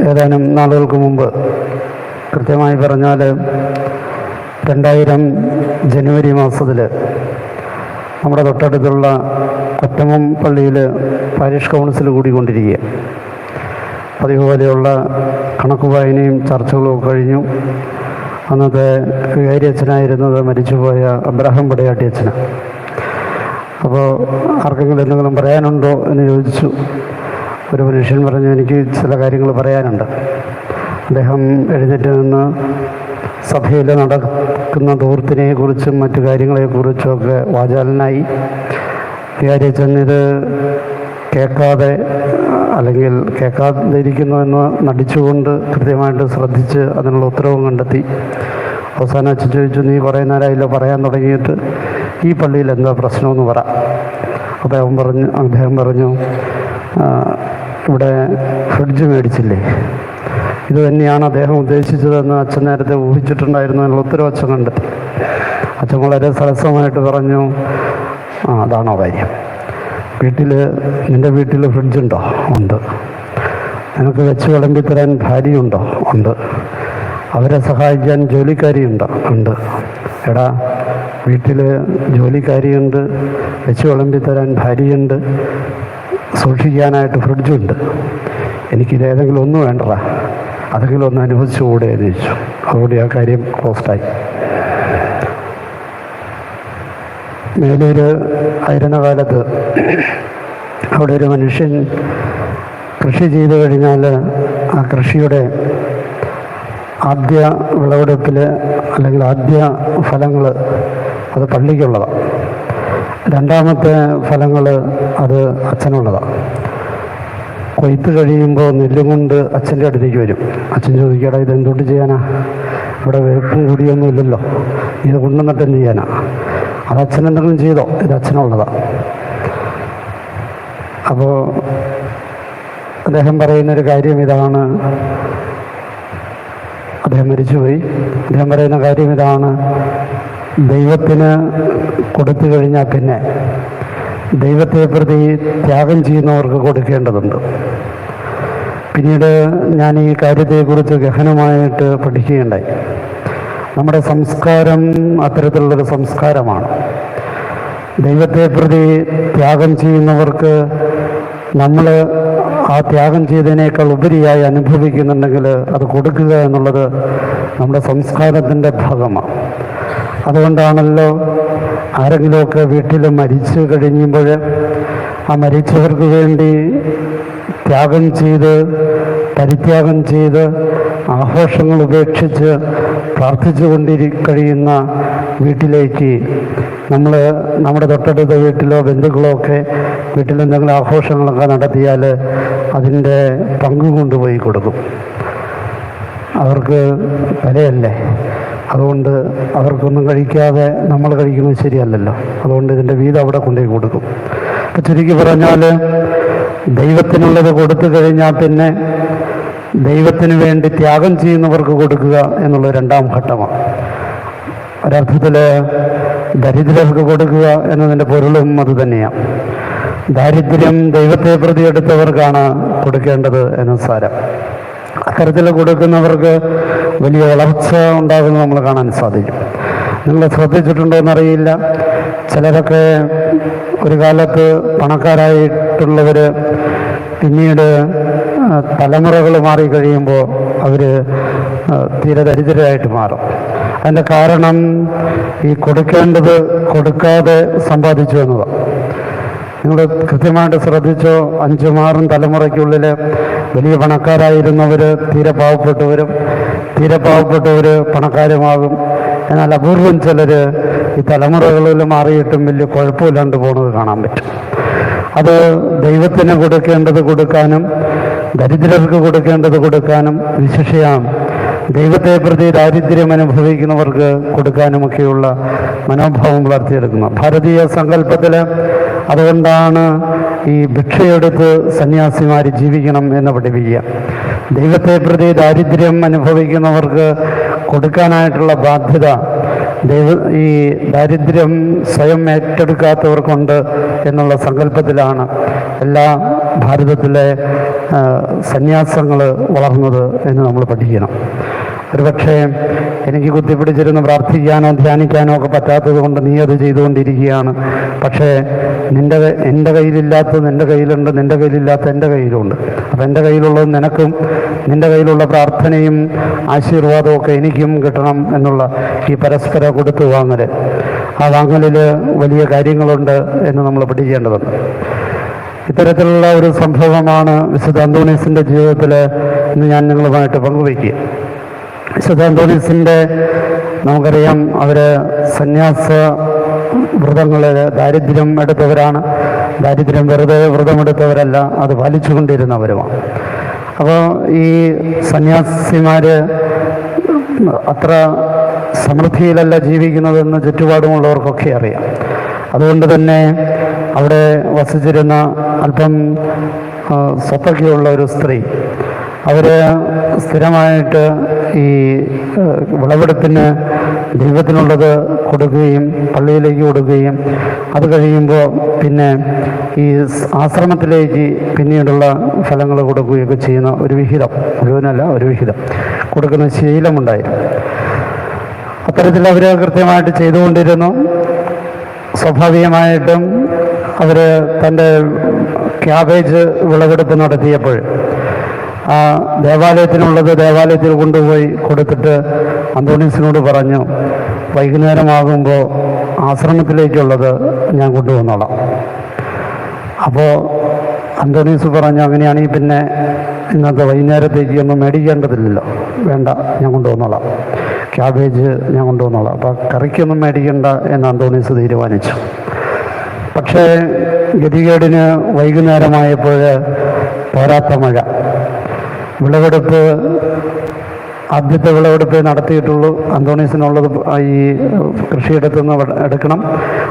ഏതാനും നാളുകൾക്ക് മുമ്പ് കൃത്യമായി പറഞ്ഞാൽ രണ്ടായിരം ജനുവരി മാസത്തിൽ നമ്മുടെ തൊട്ടടുത്തുള്ള കൊറ്റമം പള്ളിയിൽ പാരിഷ് കൗൺസിൽ കൂടിക്കൊണ്ടിരിക്കുക. പതിവ് കണക്ക് വായനയും ചർച്ചകളും കഴിഞ്ഞു. അന്നത്തെ വികാരി അച്ഛനായിരുന്നത് മരിച്ചുപോയ അബ്രഹാം പടയാട്ടി അച്ഛന് അപ്പോൾ ആർക്കെങ്കിലും എന്തെങ്കിലും പറയാനുണ്ടോ എന്ന് ചോദിച്ചു. ഒരു മനുഷ്യൻ പറഞ്ഞു എനിക്ക് ചില കാര്യങ്ങൾ പറയാനുണ്ട്. അദ്ദേഹം എഴുന്നേറ്റ് നിന്ന് സഭയിൽ നടക്കുന്ന ദൂർത്തിനെക്കുറിച്ചും മറ്റു കാര്യങ്ങളെക്കുറിച്ചുമൊക്കെ വാചാലനായി. വികാരിച്ചൻ ഇത് കേൾക്കാതെ അല്ലെങ്കിൽ കേൾക്കാതിരിക്കുന്നു എന്ന് നടിച്ചുകൊണ്ട് കൃത്യമായിട്ട് ശ്രദ്ധിച്ച് അതിനുള്ള ഉത്തരവും കണ്ടെത്തി. അവസാനം അച്ഛൻ ചോദിച്ചു നീ പറയുന്നവരായില്ല പറയാൻ തുടങ്ങിയിട്ട് ഈ പള്ളിയിൽ എന്താ പ്രശ്നമെന്ന് പറ. അദ്ദേഹം പറഞ്ഞു അദ്ദേഹം പറഞ്ഞു "ആ, ഇവിടെ ഫ്രിഡ്ജ് മേടിച്ചില്ലേ? ഇത് തന്നെയാണ് അദ്ദേഹം ഉദ്ദേശിച്ചതെന്ന് അച്ഛൻ നേരത്തെ ഊഹിച്ചിട്ടുണ്ടായിരുന്നു എന്നുള്ള ഉത്തരവ് അച്ഛൻ കണ്ടെത്തി അച്ഛൻ വളരെ സരസമായിട്ട് പറഞ്ഞു ആ അതാണോ കാര്യം? വീട്ടിൽ നിന്റെ വീട്ടിൽ ഫ്രിഡ്ജുണ്ടോ? ഉണ്ട്. നിനക്ക് വെച്ച് വിളമ്പി തരാൻ ഭാര്യയുണ്ടോ? ഉണ്ട്. അവരെ സഹായിക്കാൻ ജോലിക്കാരിയുണ്ടോ? ഉണ്ട്. എടാ വീട്ടിൽ ജോലിക്കാരിയുണ്ട് വെച്ച് വിളമ്പി തരാൻ ഭാര്യയുണ്ട് സൂക്ഷിക്കാനായിട്ട് ഫ്രിഡ്ജുണ്ട്. എനിക്കിത് ഏതെങ്കിലും ഒന്നും വേണ്ടടാ അതെങ്കിലും ഒന്ന് അനുവദിച്ചുകൂടെ എന്ന് ചോദിച്ചു. അതുകൊണ്ട് ആ കാര്യം ക്ലോസ്ഡായി മേലൂര് ആയിരുന്ന കാലത്ത് അവിടെ ഒരു മനുഷ്യൻ കൃഷി ചെയ്തു കഴിഞ്ഞാൽ ആ കൃഷിയുടെ ആദ്യ വിളവെടുപ്പിൽ അല്ലെങ്കിൽ ആദ്യ ഫലങ്ങൾ അത് പള്ളിക്കുള്ളതാണ് രണ്ടാമത്തെ ഫലങ്ങൾ അത് അച്ഛനുള്ളതാണ് കൊയ്ത്ത് കഴിയുമ്പോൾ നെല്ലും കൊണ്ട് അച്ഛന്റെ അടുത്തേക്ക് വരും. അച്ഛൻ ചോദിക്കടാ ഇത് എന്തുകൊണ്ട് ചെയ്യാനാ? ഇവിടെ വേപ്പ് കൂടിയൊന്നും ഇല്ലല്ലോ. ഇത് കൊണ്ടുവന്നിട്ട് എന്ത് ചെയ്യാനാ? അത് അച്ഛൻ എന്തെങ്കിലും ചെയ്തോ? ഇത് അച്ഛനുള്ളതാണ് അപ്പോൾ അദ്ദേഹം പറയുന്നൊരു കാര്യം ഇതാണ്. അദ്ദേഹം മരിച്ചുപോയി. അദ്ദേഹം പറയുന്ന കാര്യം ഇതാണ്. ദൈവത്തിന് കൊടുത്തു കഴിഞ്ഞാൽ പിന്നെ ദൈവത്തെ പ്രതി ത്യാഗം ചെയ്യുന്നവർക്ക് കൊടുക്കേണ്ടതുണ്ട്. പിന്നീട് ഞാൻ ഈ കാര്യത്തെക്കുറിച്ച് ഗഹനമായിട്ട് പഠിക്കുകയുണ്ടായി. നമ്മുടെ സംസ്കാരം അത്തരത്തിലുള്ളൊരു സംസ്കാരമാണ്. ദൈവത്തെ പ്രതി ത്യാഗം ചെയ്യുന്നവർക്ക് നമ്മൾ ആ ത്യാഗം ചെയ്തതിനേക്കാൾ ഉപരിയായി അനുഭവിക്കുന്നുണ്ടെങ്കിൽ അത് കൊടുക്കുക എന്നുള്ളത് നമ്മുടെ സംസ്കാരത്തിന്റെ ഭാഗമാണ്. അതുകൊണ്ടാണല്ലോ ആരെങ്കിലുമൊക്കെ വീട്ടിൽ മരിച്ചു കഴിയുമ്പോൾ ആ മരിച്ചവർക്ക് വേണ്ടി ത്യാഗം ചെയ്ത് പരിത്യാഗം ചെയ്ത് ആഘോഷങ്ങൾ ഉപേക്ഷിച്ച് പ്രാർത്ഥിച്ചു കൊണ്ടിരി കഴിയുന്ന വീട്ടിലേക്ക് നമ്മൾ നമ്മുടെ തൊട്ടടുത്ത വീട്ടിലോ ബന്ധുക്കളോ ഒക്കെ വീട്ടിൽ എന്തെങ്കിലും ആഘോഷങ്ങളൊക്കെ നടത്തിയാൽ അതിന്റെ പങ്ക് കൊണ്ടുപോയി കൊടുക്കും. അവർക്ക് വിലയല്ലേ? അതുകൊണ്ട് അവർക്കൊന്നും കഴിക്കാതെ നമ്മൾ കഴിക്കുന്നത് ശരിയല്ലല്ലോ. അതുകൊണ്ട് ഇതിന്റെ വീതം അവിടെ കൊണ്ടുപോയി കൊടുക്കും. അപ്പം ചുരുക്കി പറഞ്ഞാൽ ദൈവത്തിനുള്ളത് കൊടുത്തു കഴിഞ്ഞാൽ പിന്നെ ദൈവത്തിന് വേണ്ടി ത്യാഗം ചെയ്യുന്നവർക്ക് കൊടുക്കുക എന്നുള്ള രണ്ടാം ഘട്ടമാണ്. ഒരർത്ഥത്തിൽ ദരിദ്രർക്ക് കൊടുക്കുക എന്നതിന്റെ പൊരുളും അത് തന്നെയാണ്. ദാരിദ്ര്യം ദൈവത്തെ പ്രതി എടുത്തവർക്കാണ് കൊടുക്കേണ്ടത് എന്ന സാരം. അത്തരത്തിൽ കൊടുക്കുന്നവർക്ക് വലിയ വളർച്ച ഉണ്ടാകുന്നത് നമ്മൾ കാണാൻ സാധിക്കും. നിങ്ങൾ ശ്രദ്ധിച്ചിട്ടുണ്ടോ എന്നറിയില്ല. ചിലരൊക്കെ ഒരു കാലത്ത് പണക്കാരായിട്ടുള്ളവർ പിന്നീട് തലമുറകൾ മാറിക്കഴിയുമ്പോൾ അവർ തീരെ ദരിദ്രരായിട്ട് മാറും. അതിന്റെ കാരണം ഈ കൊടുക്കേണ്ടത് കൊടുക്കാതെ സമ്പാദിച്ചു എന്നതാണ്. നിങ്ങൾ കൃത്യമായിട്ട് ശ്രദ്ധിച്ചോ? അഞ്ചും ആറും തലമുറയ്ക്കുള്ളിൽ വലിയ പണക്കാരായിരുന്നവർ തീരെ പാവപ്പെട്ടവരും തീരെ പാവപ്പെട്ടവർ പണക്കാരുമാകും. എന്നാൽ അപൂർവം ചിലർ ഈ തലമുറകളിൽ മാറിയിട്ടും വലിയ കുഴപ്പമില്ലാണ്ട് പോകുന്നത് കാണാൻ പറ്റും. അത് ദൈവത്തിന് കൊടുക്കേണ്ടത് കൊടുക്കാനും ദരിദ്രർക്ക് കൊടുക്കേണ്ടത് കൊടുക്കാനും വിശേഷിയാണ്. ദൈവത്തെ പ്രതി ദാരിദ്ര്യം അനുഭവിക്കുന്നവർക്ക് കൊടുക്കാനുമൊക്കെയുള്ള മനോഭാവം വളർത്തിയെടുക്കുന്നു ഭാരതീയ സങ്കല്പത്തിൽ അതുകൊണ്ടാണ് ഈ ഭിക്ഷയെടുത്ത് സന്യാസിമാർ ജീവിക്കണം എന്ന് പഠിപ്പിക്കുക. ദൈവത്തെ പ്രതി ദാരിദ്ര്യം അനുഭവിക്കുന്നവർക്ക് കൊടുക്കാനായിട്ടുള്ള ബാധ്യത ദൈവ ഈ ദാരിദ്ര്യം സ്വയം ഏറ്റെടുക്കാത്തവർക്കുണ്ട് എന്നുള്ള സങ്കല്പത്തിലാണ് എല്ലാ ഭാരതത്തിലെ സന്യാസങ്ങൾ വളർന്നത് എന്ന് നമ്മൾ പഠിക്കണം. ഒരുപക്ഷെ എനിക്ക് കുത്തിപ്പിടിച്ചിരുന്ന് പ്രാർത്ഥിക്കാനോ ധ്യാനിക്കാനോ ഒക്കെ പറ്റാത്തത് കൊണ്ട് നീ അത് ചെയ്തുകൊണ്ടിരിക്കുകയാണ്. പക്ഷേ നിന്റെ എന്റെ കയ്യിലില്ലാത്തത് നിന്റെ കയ്യിലുണ്ട് നിന്റെ കയ്യിലില്ലാത്ത എന്റെ കയ്യിലുണ്ട്. അപ്പം എന്റെ കയ്യിലുള്ളത് നിനക്കും നിന്റെ കയ്യിലുള്ള പ്രാർത്ഥനയും ആശീർവാദവും ഒക്കെ എനിക്കും കിട്ടണം എന്നുള്ള ഈ പരസ്പര കൊടുത്തു വാങ്ങൽ ആ വാങ്ങലിൽ വലിയ കാര്യങ്ങളുണ്ട് എന്ന് നമ്മൾ പഠിക്കേണ്ടതുണ്ട്. ഇത്തരത്തിലുള്ള ഒരു സംഭവമാണ് വിശുദ്ധ അന്തോണീസിന്റെ ജീവിതത്തിൽ ഇന്ന് ഞാൻ നിങ്ങളുമായിട്ട് പങ്കുവയ്ക്കുക. വിശുദ്ധ നമുക്കറിയാം അവർ സന്യാസ വ്രതങ്ങളിൽ ദാരിദ്ര്യം എടുത്തവരാണ്. ദാരിദ്ര്യം വെറുതെ വ്രതമെടുത്തവരല്ല അത് പാലിച്ചുകൊണ്ടിരുന്നവരുമാണ്. അപ്പോൾ ഈ സന്യാസിമാർ അത്ര സമൃദ്ധിയിലല്ല ജീവിക്കുന്നതെന്ന് ചുറ്റുപാടുമുള്ളവർക്കൊക്കെ അറിയാം. അതുകൊണ്ട് തന്നെ അവിടെ വസിച്ചിരുന്ന അല്പം സ്വത്തൊക്കെയുള്ള ഒരു സ്ത്രീ അവർ സ്ഥിരമായിട്ട് ഈ വിളവെടുപ്പിന് ദൈവത്തിനുള്ളത് കൊടുക്കുകയും പള്ളിയിലേക്ക് കൊടുക്കുകയും അത് കഴിയുമ്പോൾ പിന്നെ ഈ ആശ്രമത്തിലേക്ക് പിന്നീടുള്ള ഫലങ്ങൾ കൊടുക്കുകയൊക്കെ ചെയ്യുന്ന ഒരു വിഹിതം മുഴുവനല്ല ഒരു വിഹിതം. കൊടുക്കുന്ന ശീലമുണ്ടായിരുന്നു അത്തരത്തിൽ അവർ കൃത്യമായിട്ട് ചെയ്തുകൊണ്ടിരുന്നു. സ്വാഭാവികമായിട്ടും അവർ തന്റെ ക്യാബേജ് വിളവെടുപ്പ് നടത്തിയപ്പോൾ ആ ദേവാലയത്തിനുള്ളത് ദേവാലയത്തിൽ കൊണ്ടുപോയി കൊടുത്തിട്ട് അന്തോണീസിനോട് പറഞ്ഞു വൈകുന്നേരമാകുമ്പോൾ ആശ്രമത്തിലേക്കുള്ളത് ഞാൻ കൊണ്ടുവന്നോളാം. അപ്പോൾ അന്തോണീസ് പറഞ്ഞു അങ്ങനെയാണെങ്കിൽ പിന്നെ ഇന്നത്തെ വൈകുന്നേരത്തേക്ക് ഒന്നും മേടിക്കേണ്ടതില്ലല്ലോ. വേണ്ട ഞാൻ കൊണ്ടുവന്നോളാം. ക്യാബേജ് ഞാൻ കൊണ്ടുവന്നോളാം. അപ്പോൾ കറിക്കൊന്നും മേടിക്കണ്ട എന്ന് അന്തോണീസ് തീരുമാനിച്ചു. പക്ഷേ ഗതികേടിന് വൈകുന്നേരമായപ്പോൾ പോരാത്ത മഴ. വിളവെടുപ്പ് ആദ്യത്തെ വിളവെടുപ്പ് നടത്തിയിട്ടുള്ളൂ. അന്തോണീസിനുള്ളത് ഈ കൃഷിയിടത്തു നിന്ന് എടുക്കണം.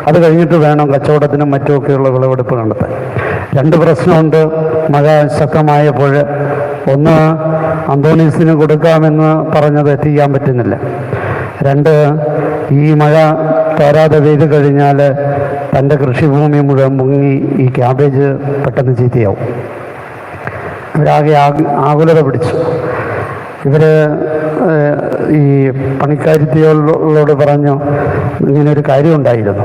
അത് കഴിഞ്ഞിട്ട് വേണം കച്ചവടത്തിനും മറ്റുമൊക്കെയുള്ള വിളവെടുപ്പ് നടത്താൻ. രണ്ട് പ്രശ്നമുണ്ട്. മഴ ശക്തമായപ്പോൾ ഒന്ന് അന്തോണീസിന് കൊടുക്കാമെന്ന് പറഞ്ഞത് എത്തിക്കാൻ പറ്റുന്നില്ല. രണ്ട് ഈ മഴ തോരാതെ പെയ്ത് കഴിഞ്ഞാൽ തന്റെ കൃഷിഭൂമി മുഴുവൻ മുങ്ങി ഈ ക്യാബേജ് പെട്ടെന്ന് ചീത്തയാവും. ഇവരാകെ ആകു- ആകുലത പിടിച്ചു. ഇവർ ഈ പണിക്കാരിത്തികളോട് പറഞ്ഞു ഇങ്ങനൊരു കാര്യം ഉണ്ടായിരുന്നു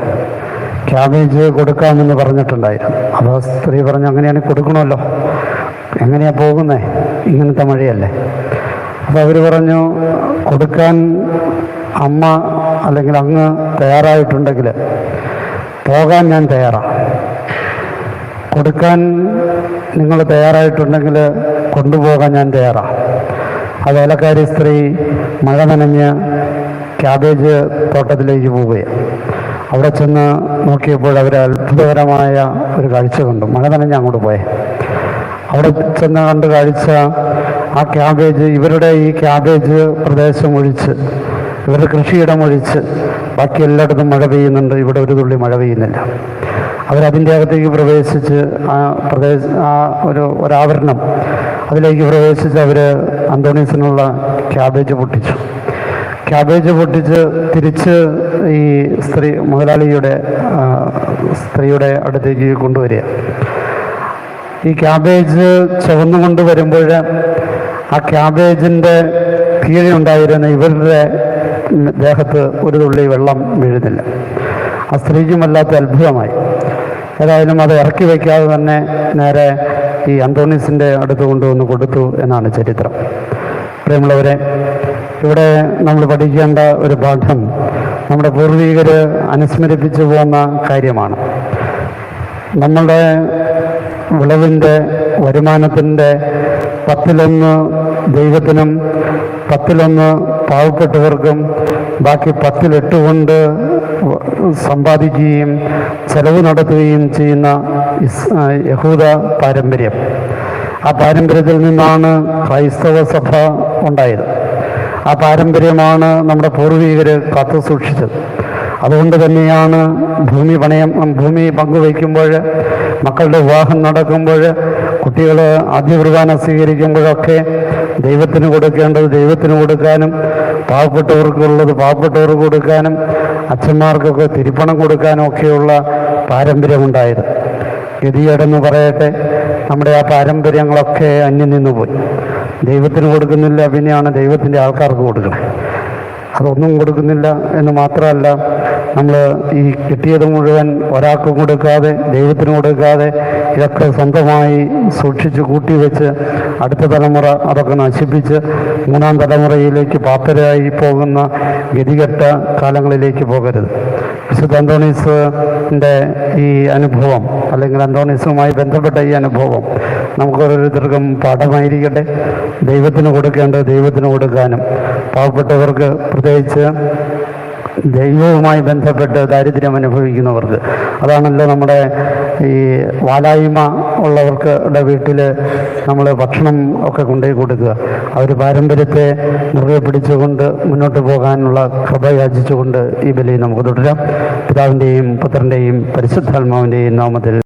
ക്യാബേജ് കൊടുക്കാമെന്ന് പറഞ്ഞിട്ടുണ്ടായിരുന്നു. അപ്പോൾ സ്ത്രീ പറഞ്ഞു അങ്ങനെയാണെങ്കിൽ കൊടുക്കണമല്ലോ. എങ്ങനെയാണ് പോകുന്നത് ഇങ്ങനത്തെ മഴയല്ലേ? അപ്പോൾ അവർ പറഞ്ഞു കൊടുക്കാൻ അമ്മ അല്ലെങ്കിൽ അങ്ങ് തയ്യാറായിട്ടുണ്ടെങ്കിൽ പോകാൻ ഞാൻ തയ്യാറാണ് കൊടുക്കാൻ നിങ്ങൾ തയ്യാറായിട്ടുണ്ടെങ്കിൽ കൊണ്ടുപോകാൻ ഞാൻ തയ്യാറാണ്. ആ വേലക്കാരി സ്ത്രീ മഴ നനഞ്ഞ് ക്യാബേജ് തോട്ടത്തിലേക്ക് പോവുകയാണ്. അവിടെ ചെന്ന് നോക്കിയപ്പോൾ അവർ അത്ഭുതകരമായ ഒരു കാഴ്ച കണ്ടു. മഴ നനഞ്ഞ് അങ്ങോട്ട് പോയെ. അവിടെ ചെന്ന് കണ്ട് കാഴ്ച ആ ക്യാബേജ് ഇവരുടെ ഈ ക്യാബേജ് പ്രദേശം ഒഴിച്ച് ഇവരുടെ കൃഷിയിടം ഒഴിച്ച് ബാക്കി എല്ലായിടത്തും മഴ പെയ്യുന്നുണ്ട്. ഇവിടെ ഒരു തുള്ളി മഴ പെയ്യുന്നില്ല. അവരതിന്റെ അകത്തേക്ക് പ്രവേശിച്ച് ആ പ്രദേശ ആ ഒരു ഒരാവരണം അതിലേക്ക് പ്രവേശിച്ച് അവർ അന്തോണീസിനുള്ള ക്യാബേജ് പൊട്ടിച്ചു. ക്യാബേജ് പൊട്ടിച്ച് തിരിച്ച് ഈ സ്ത്രീ മുതലാളിയുടെ സ്ത്രീയുടെ അടുത്തേക്ക് കൊണ്ടുവരിക. ഈ ക്യാബേജ് ചുവന്നുകൊണ്ട് വരുമ്പോൾ ആ ക്യാബേജിന്റെ കീഴിലുണ്ടായിരുന്ന ഇവരുടെ ദേഹത്ത് ഒരു തുള്ളി വെള്ളം വീഴുന്നില്ല. ആ സ്ത്രീക്കും വല്ലാത്ത അത്ഭുതമായി. ഏതായാലും അത് ഇറക്കി വയ്ക്കാതെ തന്നെ നേരെ ഈ അന്തോണീസിന്റെ അടുത്ത് കൊണ്ടുവന്ന് കൊടുത്തു എന്നാണ് ചരിത്രം. പ്രിയമുള്ളവരെ ഇവിടെ നമ്മൾ പഠിക്കേണ്ട ഒരു പാഠം നമ്മുടെ പൂർവികർ അനുസ്മരിപ്പിച്ചു പോകുന്ന കാര്യമാണ്. നമ്മളുടെ വിളവിന്റെ വരുമാനത്തിന്റെ പത്തിലൊന്ന് ദൈവത്തിനും പത്തിലൊന്ന് പാവപ്പെട്ടവർക്കും ബാക്കി പത്തിലെട്ട് കൊണ്ട് സമ്പാദിക്കുകയും ചെലവ് നടത്തുകയും ചെയ്യുന്ന യഹൂദ പാരമ്പര്യം. ആ പാരമ്പര്യത്തിൽ നിന്നാണ് ക്രൈസ്തവ സഭ ഉണ്ടായത്. ആ പാരമ്പര്യമാണ് നമ്മുടെ പൂർവികർ കാത്തു സൂക്ഷിച്ചത്. അതുകൊണ്ട് തന്നെയാണ് ഭൂമി പണയം ഭൂമി പങ്കുവയ്ക്കുമ്പോൾ മക്കളുടെ വിവാഹം നടക്കുമ്പോൾ കുട്ടികൾ ആദ്യ കുർബാന സ്വീകരിക്കുമ്പോഴൊക്കെ ദൈവത്തിന് കൊടുക്കേണ്ടത് ദൈവത്തിന് കൊടുക്കാനും പാവപ്പെട്ടവർക്കുള്ളത് പാവപ്പെട്ടവർക്ക് കൊടുക്കാനും അച്ഛന്മാർക്കൊക്കെ തിരുപ്പണം കൊടുക്കാനും ഒക്കെയുള്ള പാരമ്പര്യമുണ്ടായിരുന്നു ഗതികേടെന്ന് പറയട്ടെ നമ്മുടെ ആ പാരമ്പര്യങ്ങളൊക്കെ അന്യം നിന്ന് പോയി ദൈവത്തിന് കൊടുക്കുന്നില്ല പിന്നെയാണ് ദൈവത്തിന്റെ ആൾക്കാർക്ക് കൊടുക്കുന്നത് അതൊന്നും കൊടുക്കുന്നില്ല എന്ന് മാത്രമല്ല നമ്മൾ ഈ കിട്ടിയത് മുഴുവൻ ഒരാൾക്കും കൊടുക്കാതെ ദൈവത്തിന് കൊടുക്കാതെ ഇതൊക്കെ സ്വന്തമായി സൂക്ഷിച്ച് കൂട്ടിവെച്ച് അടുത്ത തലമുറ അതൊക്കെ നശിപ്പിച്ച് മൂന്നാം തലമുറയിലേക്ക് പാപ്പരായി പോകുന്ന ഗതികെട്ട കാലങ്ങളിലേക്ക് പോകരുത്. വിശുദ്ധ അന്തോണീസിന്റെ ഈ അനുഭവം അല്ലെങ്കിൽ അന്തോണീസുമായി ബന്ധപ്പെട്ട ഈ അനുഭവം നമുക്ക് ഓരോരുത്തർക്കും പാഠമായിരിക്കട്ടെ. ദൈവത്തിന് കൊടുക്കേണ്ടത് ദൈവത്തിന് കൊടുക്കാനും പാവപ്പെട്ടവർക്ക് പ്രത്യേകിച്ച് ദൈവവുമായി ബന്ധപ്പെട്ട് ദാരിദ്ര്യം അനുഭവിക്കുന്നവർക്ക്. അതാണല്ലോ നമ്മുടെ ഈ വാലായ്മ ഉള്ളവർക്ക് വീട്ടിൽ നമ്മൾ ഭക്ഷണം ഒക്കെ കൊണ്ടുപോയി കൊടുക്കുക. അവർ പാരമ്പര്യത്തെ മുറുകെ പിടിച്ചുകൊണ്ട് മുന്നോട്ട് പോകാനുള്ള കൃപ യാചിച്ചുകൊണ്ട് ഈ ബലി നമുക്ക് തുടരാം. പിതാവിന്റെയും പുത്രന്റെയും പരിശുദ്ധാത്മാവിന്റെയും നാമത്തിൽ